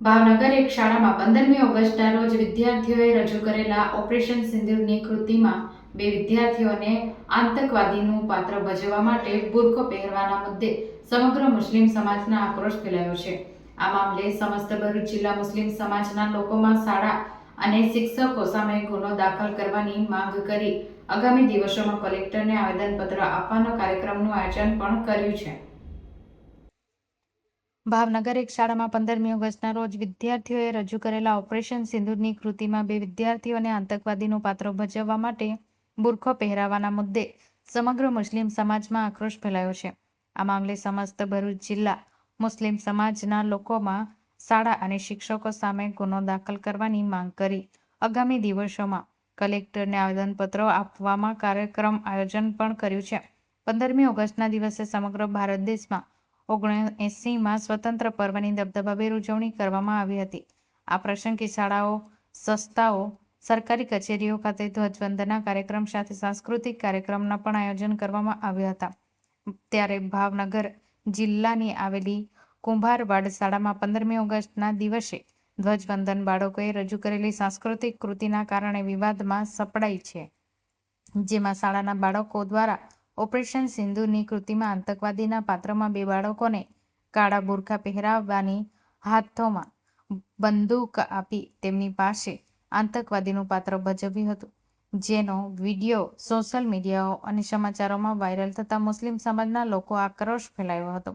ભાવનગર એક શાળામાં પંદરમી ઓગસ્ટના રોજ વિદ્યાર્થીઓએ રજૂ કરેલા ઓપરેશન સિંદૂરની કૃતિમાં બે વિદ્યાર્થીઓને આતંકવાદીનું પાત્ર ભજવવા માટે બુરખો પહેરવાના મુદ્દે સમગ્ર મુસ્લિમ સમાજના આક્રોશ ફેલાયો છે. આ મામલે સમસ્ત ભરૂચ જિલ્લા મુસ્લિમ સમાજના લોકોમાં શાળા અને શિક્ષકો સામે ગુનો દાખલ કરવાની માંગ કરી આગામી દિવસોમાં કલેક્ટરને આવેદનપત્ર આપવાના કાર્યક્રમનું આયોજન પણ કર્યું છે. ભાવનગર એક શાળામાં પંદરમી ઓગસ્ટના રોજ વિદ્યાર્થીઓએ રજૂ કરેલા ઓપરેશન સિંદૂરની કૃતિમાં બે વિદ્યાર્થીઓને આતંકવાદીનું પાત્ર ભજવવા માટે બુરખો પહેરાવાના મુદ્દે સમગ્ર મુસ્લિમ સમાજમાં આક્રોશ ફેલાયો છે. આ મામલે સમસ્ત ભરૂચ જિલ્લા મુસ્લિમ સમાજના લોકોમાં શાળા અને શિક્ષકો સામે ગુનો દાખલ કરવાની માંગ કરી. આગામી દિવસોમાં કલેક્ટરને આવેદનપત્રો આપવામાં કાર્યક્રમ આયોજન પણ કર્યું છે. પંદરમી ઓગસ્ટના દિવસે સમગ્ર ભારત દેશમાં ઓગણએંસીમાં સ્વતંત્ર પર્વની દબદબાભેર ઉજવણી કરવામાં આવી હતી. આ પ્રસંગે શાળાઓ, સંસ્થાઓ, સરકારી કચેરીઓ ખાતે ધ્વજવંદના કાર્યક્રમ સાથે સાંસ્કૃતિક કાર્યક્રમના પણ આયોજન કરવામાં આવ્યા હતા. ત્યારે ભાવનગર જિલ્લાની આવેલી કુંભારવાડ શાળામાં પંદરમી ઓગસ્ટના દિવસે ધ્વજવંદન બાળકોએ રજૂ કરેલી સાંસ્કૃતિક કૃતિના કારણે વિવાદમાં સપડાઈ છે, જેમાં શાળાના બાળકો દ્વારા ઓપરેશન સિંધુની કૃતિમાં આતંકવાદીના પાત્રમાં બે બાળકોને કાળા બુરખા પહેરાવવાની હાથોમાં બંદૂક આપી તેમની પાસે આતંકવાદીનું પાત્ર ભજવ્યું હતું, જેનો વીડિયો સોશિયલ મીડિયાઓ અને સમાચારોમાં વાયરલ થતાં મુસ્લિમ સમાજના લોકો આક્રોશ ફેલાયો હતો.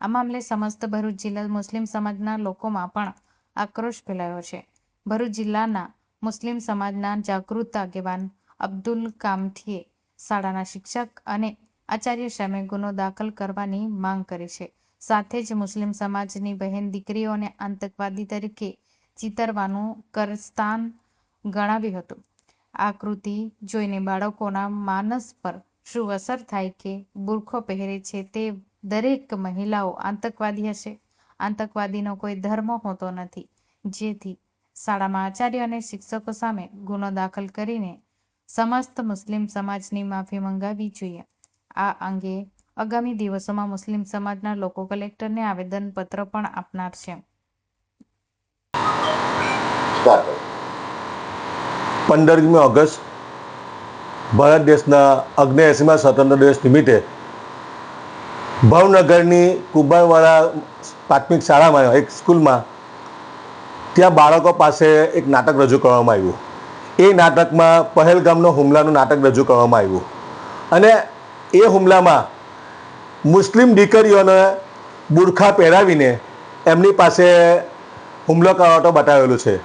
આ મામલે સમસ્ત ભરૂચ જિલ્લા મુસ્લિમ સમાજના લોકોમાં પણ આક્રોશ ફેલાયો છે. ભરૂચ જિલ્લાના મુસ્લિમ સમાજના જાગૃત આગેવાન અબ્દુલ કામથીએ શાળાના શિક્ષક અને આચાર્ય સામે ગુનો દાખલ કરવાની માંગ કરી છે. સાથે જ મુસ્લિમ સમાજની બહેન દીકરીઓને આતંકવાદી તરીકે ચિતરવાનું કરસ્તાન ગણાવ્યું હતું. આ કૃતિ જોઈને બાળકોના માનસ પર શું અસર થાય કે બુરખો પહેરે છે તે દરેક મહિલાઓ આતંકવાદી હશે? આતંકવાદીનો કોઈ ધર્મ હોતો નથી. જેથી શાળામાં આચાર્ય અને શિક્ષકો સામે ગુનો દાખલ કરીને સમસ્ત મુસ્લિમ સમાજની માફી મંગાવી જોઈએ. આ અંગે આગામી દિવસોમાં મુસ્લિમ સમાજના લોકો કલેક્ટરને આવેદનપત્ર પણ આપનાર છે. પંદરમી ઓગસ્ટ, ભારત દેશના અગ્નેએસીમાં સ્વતંત્ર દિવસ નિમિત્તે ભાવનગરની કુંભારવાળા પ્રાથમિક શાળામાં, એક સ્કૂલમાં, ત્યાં બાળકો પાસે એક નાટક રજૂ કરવામાં આવ્યું. એ નાટકમાં પહેલગામનો હુમલાનું નાટક રજૂ કરવામાં આવ્યું. અને એ હુમલામાં મુસ્લિમ દીકરીઓને બુરખા પહેરાવીને એમની પાસે હુમલો કરાવતો બતાવેલું છે.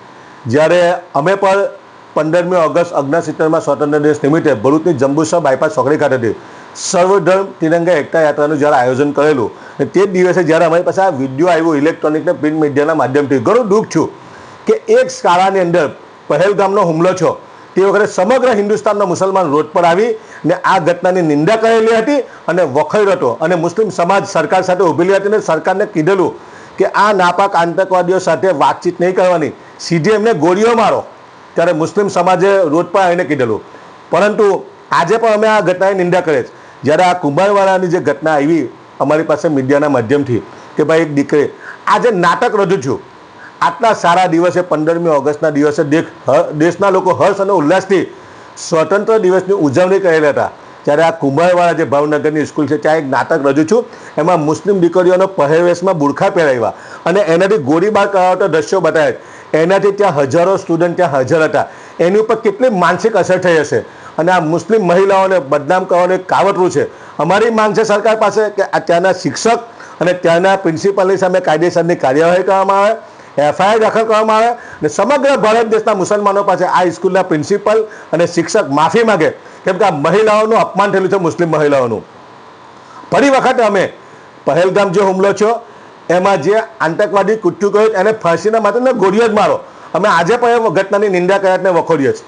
જ્યારે અમે પણ પંદરમી ઓગસ્ટ ઓગણસિત્તેરમાં સ્વતંત્ર દિવસ નિમિત્તે ભરૂચની જંબુસર બાયપાસ ચોકડી ખાતેથી સર્વધર્મ તિરંગા એકતા યાત્રાનું જ્યારે આયોજન કરેલું તે દિવસે જ્યારે અમારી પાસે આ વીડિયો આવ્યો ઇલેક્ટ્રોનિક ને પ્રિન્ટ મીડિયાના માધ્યમથી, ઘણું દુઃખ છું કે એક શાળાની અંદર પહેલગામનો હુમલો છો તે વખતે સમગ્ર હિન્દુસ્તાનનો મુસલમાન રોડ પર આવી ને આ ઘટનાની નિંદા કરેલી હતી અને વખોડ્યો હતો. અને મુસ્લિમ સમાજ સરકાર સાથે ઊભેલી હતી અને સરકારને કીધેલું કે આ નાપાક આતંકવાદીઓ સાથે વાતચીત નહીં કરવાની. સીધી એમને ગોળીઓ મારો. ત્યારે મુસ્લિમ સમાજે રોડ પર આવીને કીધેલું. પરંતુ આજે પણ અમે આ ઘટનાની નિંદા કરીએ જ્યારે આ કુંભારવાળાની જે ઘટના આવી અમારી પાસે મીડિયાના માધ્યમથી કે ભાઈ એક દીકરી, આજે નાટક રજૂ છું આટલા સારા દિવસે, પંદરમી ઓગસ્ટના દિવસે દેખ દેશના લોકો હર્ષ અને ઉલ્લાસથી સ્વતંત્ર દિવસની ઉજવણી કરેલા હતા. ત્યારે આ કુંભારવાળા જે ભાવનગરની સ્કૂલ છે, ત્યાં એક નાટક રજૂ છું એમાં મુસ્લિમ દીકરીઓનો પહેરવેશમાં બુરખા પહેરાવ્યા અને એનાથી ગોળીબાર કરાવતા દ્રશ્યો બતાવ્યા. એનાથી ત્યાં હજારો સ્ટુડન્ટ ત્યાં હાજર હતા. એની ઉપર કેટલી માનસિક અસર થઈ હશે? અને આ મુસ્લિમ મહિલાઓને બદનામ કરવાનું એક કાવતરું છે. અમારી માંગ છે સરકાર પાસે કે ત્યાંના શિક્ષક અને ત્યાંના પ્રિન્સિપાલની સામે કાયદેસરની કાર્યવાહી કરવામાં આવે. એફઆઈઆર દાખલ કરવામાં આવે અને સમગ્ર ભારત દેશના મુસલમાનો પાસે આ સ્કૂલના પ્રિન્સિપલ અને શિક્ષક માફી માગે કેમ કે આ મહિલાઓનું અપમાન થયેલું છે મુસ્લિમ મહિલાઓનું. ફરી વખત અમે પહેલગામ જે હુમલો છો એમાં જે આતંકવાદી કૂટ્યું કહ્યું એને ફાંસીના માત્ર ગોળીઓ જ મારો. અમે આજે પણ એ ઘટનાની નિંદા કર્યાને વખોડીએ છીએ.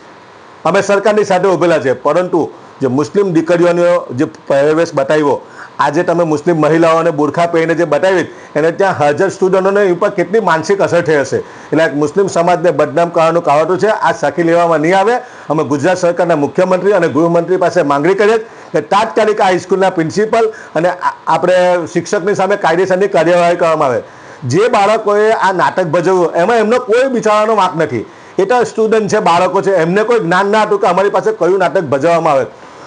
અમે સરકારની સાથે ઊભેલા છે પરંતુ જે મુસ્લિમ દીકરીઓનો જે પહેરવેશ બતાવ્યો આજે તમે મુસ્લિમ મહિલાઓને બુરખા પહેરીને જે બતાવી એને ત્યાં હાજર સ્ટુડન્ટોને ઉપર કેટલી માનસિક અસર થઈ હશે. એટલે મુસ્લિમ સમાજને બદનામ કરવાનું કાવટું છે. આ સાખી લેવામાં નહીં આવે. અમે ગુજરાત સરકારના મુખ્યમંત્રી અને ગૃહમંત્રી પાસે માંગણી કરીએ કે તાત્કાલિક આ સ્કૂલના પ્રિન્સિપલ અને આપણે શિક્ષકની સામે કાયદેસરની કાર્યવાહી કરવામાં આવે. જે બાળકોએ આ નાટક ભજવ્યું, એમાં એમનો કોઈ બિચારાનો વાંક નથી. એ તો સ્ટુડન્ટ છે, બાળકો છે, એમને કોઈ જ્ઞાન ના હતું કે અમારી પાસે કયું નાટક ભજવવામાં આવે.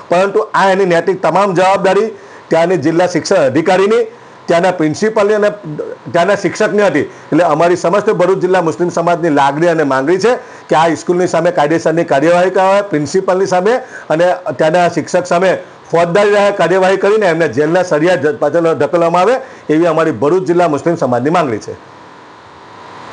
પરંતુ આ એની નૈતિક તમામ જવાબદારી ત્યાંની જિલ્લા શિક્ષણ અધિકારીની, ત્યાંના પ્રિન્સિપલની અને ત્યાંના શિક્ષકની હતી. એટલે અમારી સમસ્ત ભરૂચ જિલ્લા મુસ્લિમ સમાજની લાગણી અને માંગણી છે કે આ સ્કૂલની સામે કાયદેસરની કાર્યવાહી કરાવે, પ્રિન્સિપલની સામે અને ત્યાંના શિક્ષક સામે ફોજદારી કાર્યવાહી કરીને એમને જેલના સળિયા પાછળ ધકેલવામાં આવે એવી અમારી ભરૂચ જિલ્લા મુસ્લિમ સમાજની માંગણી છે.